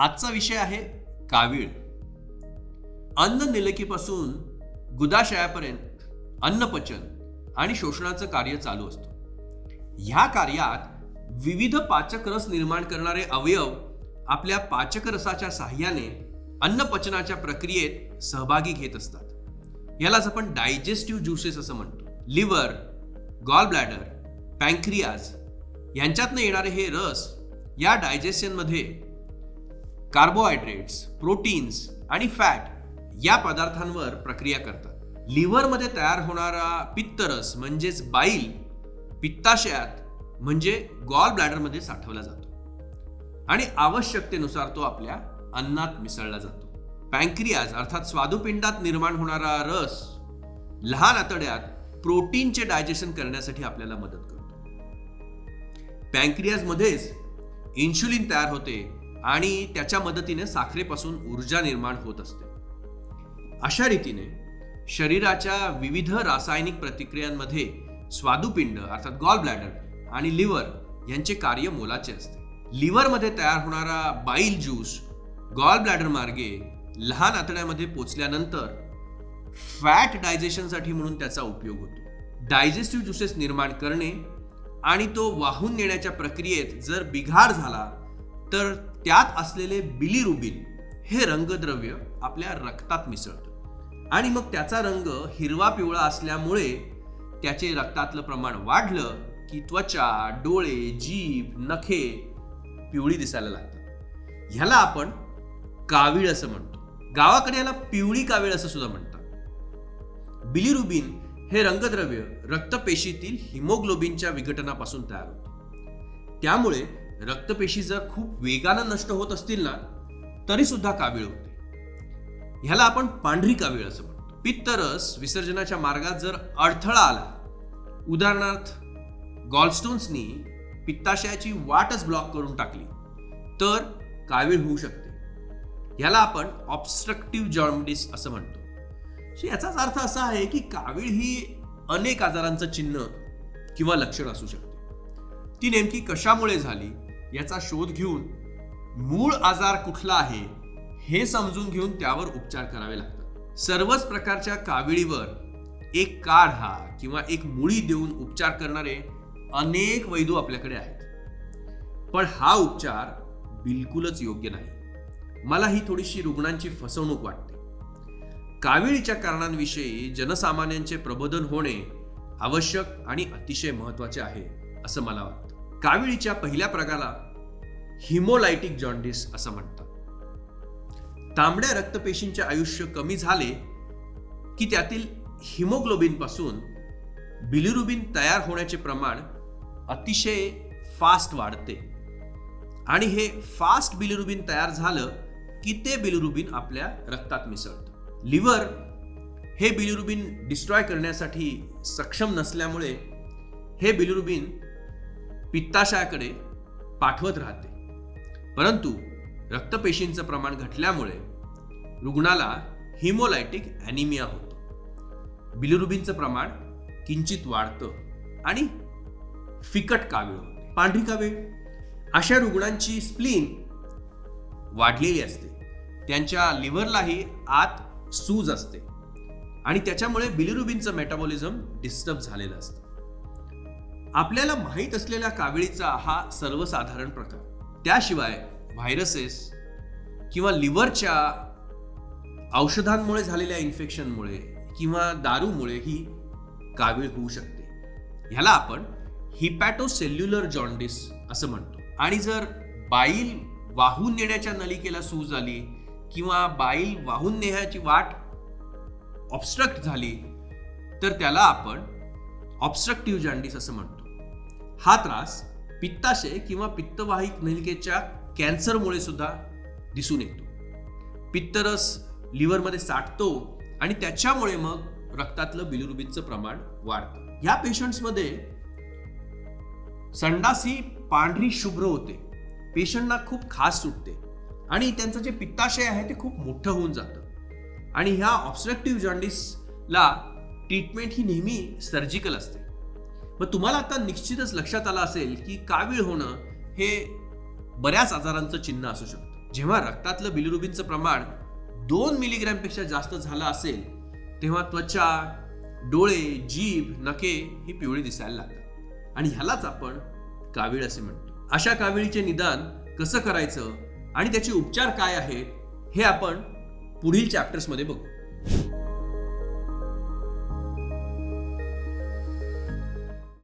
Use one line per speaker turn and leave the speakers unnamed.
आजचा विषय आहे कावीळ. अन्न निलकीपासून गुदाशयापर्यंत अन्नपचन आणि शोषणाचं कार्य चालू असतं. ह्या कार्यात विविध पाचक रस निर्माण करणारे अवयव आपल्या पाचक रसाच्या साह्याने अन्नपचनाच्या प्रक्रियेत सहभागी घेत असतात. यालाच आपण डायजेस्टिव्ह ज्युसेस असं म्हणतो. लिव्हर गॉल ब्लॅडर पँक्रियाज यांच्यातनं येणारे हे रस या डायजेशनमध्ये कार्बोहायड्रेट्स प्रोटीन्स आणि फॅट या पदार्थांवर प्रक्रिया करतात. लिव्हरमध्ये तयार होणारा पित्तरस म्हणजेच बाईल पित्ताशयात म्हणजे गॉल ब्लॅडरमध्ये साठवला जातो. आणि आवश्यकतेनुसार तो आपल्या अन्नात मिसळला जातो. पँक्रियाज अर्थात स्वादुपिंडात निर्माण होणारा रस लहान आतड्यात प्रोटीनचे डायजेशन करण्यासाठी आपल्याला मदत करतो. पँक्रियाजमध्येच इन्शुलिन तयार होते आणि त्याच्या मदतीने साखरेपासून ऊर्जा निर्माण होत असते. अशा रीतीने शरीराच्या विविध रासायनिक प्रतिक्रियांमध्ये स्वादुपिंड अर्थात गॉल ब्लॅडर आणि लिव्हर यांचे कार्य मोलाचे असते. लिव्हरमध्ये तयार होणारा बाईल ज्यूस गॉल ब्लॅडर मार्गे लहान आतड्यामध्ये पोचल्यानंतर फॅट डायजेशनसाठी म्हणून त्याचा उपयोग होतो. डायजेस्टिव्ह ज्युसेस निर्माण करणे आणि तो वाहून नेण्याच्या प्रक्रियेत जर बिघाड झाला तर त्यात असलेले बिलिरुबिन हे रंगद्रव्य आपल्या रक्तात मिसळतं. आणि मग त्याचा रंग हिरवा पिवळा असल्यामुळे त्याचे रक्तातलं प्रमाण वाढलं की त्वचा डोळे जीभ नखे पिवळी दिसायला लागतात. ह्याला आपण कावीळ असं म्हणतो. गावाकडे याला पिवळी कावीळ असं सुद्धा म्हणतात. बिलिरुबिन हे रंगद्रव्य रक्तपेशीतील हिमोग्लोबिनच्या विघटनापासून तयार होते. त्यामुळे रक्तपेशी जर खूप वेगानं नष्ट होत असतील ना तरी सुद्धा कावीळ होते. ह्याला आपण पांढरी कावीळ असं म्हणतो. पित्तरस विसर्जनाच्या मार्गात जर अडथळा आला उदाहरणार्थ गॉलस्टोन्सनी पित्ताशयाची वाटच ब्लॉक करून टाकली तर कावीळ होऊ शकते. ह्याला आपण ऑब्स्ट्रक्टिव्ह जॉन्डिस असं म्हणतो. याचाच अर्थ असा आहे की कावीळ ही अनेक आजारांचं चिन्ह किंवा लक्षण असू शकते. ती नेमकी कशामुळे झाली? याचा शोध घेऊन मूळ आजार कुठला आहे हे समजून घेऊन त्यावर उपचार करावे लागतात. सर्वच प्रकारच्या काविळीवर एक काढा किंवा एक मुळी देऊन उपचार करणारे अनेक वैद्य आपल्याकडे आहेत. पण हा उपचार बिलकुलच योग्य नाही. मला ही थोडीशी रुग्णांची फसवणूक वाटते. काविळीच्या कारणांविषयी जनसामान्यांचे प्रबोधन होणे आवश्यक आणि अतिशय महत्त्वाचे आहे असं मला वाटतं. काविळीच्या पहिल्या प्रकाराला हिमोलायटिक जॉन्डिस असं म्हणतात. तांबड्या रक्तपेशींचे आयुष्य कमी झाले की त्यातील हिमोग्लोबिनपासून बिलिरुबिन तयार होण्याचे प्रमाण अतिशय फास्ट वाढते. आणि हे फास्ट बिलिरुबिन तयार झालं की ते बिलिरुबिन आपल्या रक्तात मिसळतं. लिव्हर हे बिलिरुबिन डिस्ट्रॉय करण्यासाठी सक्षम नसल्यामुळे हे बिलिरुबिन पित्ताशयाकडे पाठवत राहते. परंतु रक्तपेशींचं प्रमाण घटल्यामुळे रुग्णाला हिमोलायटिक ॲनिमिया होतो. बिलिरुबिनचं प्रमाण किंचित वाढतं आणि फिकट कावीळ होते. पांढरी कावीळ. अशा रुग्णांची स्प्लीन वाढलेली असते. त्यांच्या लिव्हरलाही आत सूज असते आणि त्याच्यामुळे बिलिरुबिनचं मेटाबॉलिझम डिस्टर्ब झालेलं असतं. आपल्याला माहीत असलेल्या काविळीचा हा सर्वसाधारण प्रकार. त्याशिवाय व्हायरसेस किंवा लिव्हरच्या औषधांमुळे झालेल्या इन्फेक्शनमुळे किंवा दारूमुळे ही कावीळ होऊ शकते. ह्याला आपण हिपॅटोसेल्युलर जॉन्डिस असं म्हणतो. आणि जर बाईल वाहून नेण्याच्या नलिकेला सूज आली किंवा बाईल वाहून नेण्याची वाट ऑब्स्ट्रक्ट झाली तर त्याला आपण ऑब्स्ट्रक्टिव्ह जॉन्डिस असं म्हणतो. हा त्रास पित्ताशय किंवा पित्तवाहिक नलिकेच्या कॅन्सरमुळे सुद्धा दिसून येतो. पित्तरस लिव्हरमध्ये साठतो आणि त्याच्यामुळे मग रक्तातलं बिलिरुबिनचं प्रमाण वाढतं. ह्या पेशंट्समध्ये संडास ही पांढरी शुभ्र होते. पेशंटना खूप खास सुटते. आणि त्यांचं जे पित्ताशय आहे ते खूप मोठं होऊन जातं. आणि ह्या ऑब्स्ट्रक्टिव्ह जॉन्डिसला ट्रीटमेंट ही नेहमी सर्जिकल असते. मग तुम्हाला आता निश्चितच लक्षात आलं असेल की कावीळ होणं हे बऱ्याच आजारांचं चिन्ह असू शकतं. जेव्हा रक्तातलं बिलिरुबिनचं प्रमाण दोन मिलीग्रॅमपेक्षा जास्त झालं असेल तेव्हा त्वचा डोळे जीभ नखे ही पिवळी दिसायला लागतात. आणि ह्यालाच आपण कावीळ असे म्हणतो. अशा कावीळीचे निदान कसं करायचं आणि त्याचे उपचार काय आहेत हे आपण पुढील चॅप्टर्समध्ये बघू.